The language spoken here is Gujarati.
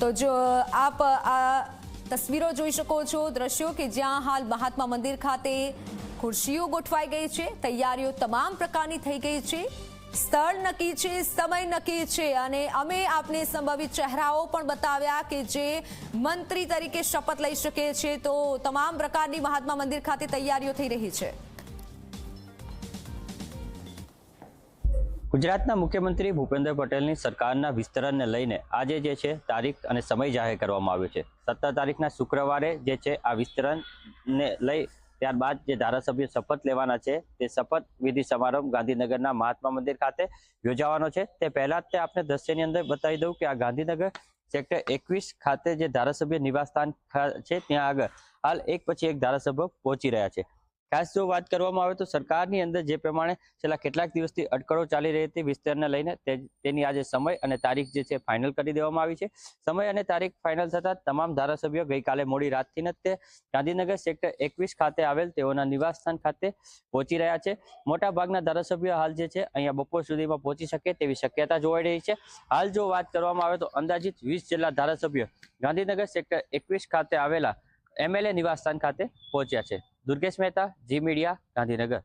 તો જો આપ આ તસવીરો જોઈ શકો છો, દ્રશ્યો કે જ્યાં હાલ મહાત્મા મંદિર ખાતે ખુરશીઓ ગોઠવાઈ ગઈ છે, તૈયારીઓ તમામ પ્રકારની થઈ ગઈ છે, સ્થળ નક્કી છે, સમય નક્કી છે અને અમે આપને સંભવિત ચહેરાઓ પણ બતાવ્યા કે જે મંત્રી તરીકે શપથ લઈ શકે છે, તો તમામ પ્રકારની મહાત્મા મંદિર ખાતે તૈયારીઓ થઈ રહી છે. ગુજરાતના મુખ્યમંત્રી ભૂપેન્દ્ર પટેલની સરકારના વિસ્તરણને લઈને આજે જે છે તારીખ અને સમય જાહેર કરવામાં આવ્યો છે. સત્તર તારીખના શુક્રવારે જે છે આ વિસ્તરણને લઈ ત્યારબાદ જે ધારાસભ્યો શપથ લેવાના છે તે શપથ વિધિ સમારંભ ગાંધીનગરના મહાત્મા મંદિર ખાતે યોજાવાનો છે. તે પહેલા જ તે આપણે દ્રશ્યની અંદર બતાવી દઉં કે આ ગાંધીનગર સેક્ટર એકવીસ ખાતે જે ધારાસભ્ય નિવાસસ્થાન સ્થાન છે, ત્યાં આગળ હાલ એક પછી એક ધારાસભ્ય પહોંચી રહ્યા છે. ખાસ જો વાત કરવામાં આવે તો સરકારની અંદર જે પ્રમાણે છેલ્લા કેટલાક દિવસથી અટકળો ચાલી રહી હતી વિસ્તરણને લઈને તેની આજે સમય અને તારીખ જે છે ફાઇનલ કરી દેવામાં આવી છે. સમય અને તારીખ ફાઇનલ થતાં તમામ ધારાસભ્યો ગઈકાલે મોડી રાતથી જ તે ગાંધીનગર સેક્ટર એકવીસ ખાતે આવેલ તેઓના નિવાસસ્થાન ખાતે પહોંચી રહ્યા છે. મોટા ભાગના ધારાસભ્યો હાલ જે છે અહીંયા બપોર સુધીમાં પહોંચી શકે તેવી શક્યતા જોવાઈ રહી છે. હાલ જો વાત કરવામાં આવે તો અંદાજિત વીસ જેટલા ધારાસભ્યો ગાંધીનગર સેક્ટર એકવીસ ખાતે આવેલા એમએલએ નિવાસસ્થાન ખાતે પહોંચ્યા છે. દુર્ગેશ મહેતા જી મીડિયા ગાંધીનગર.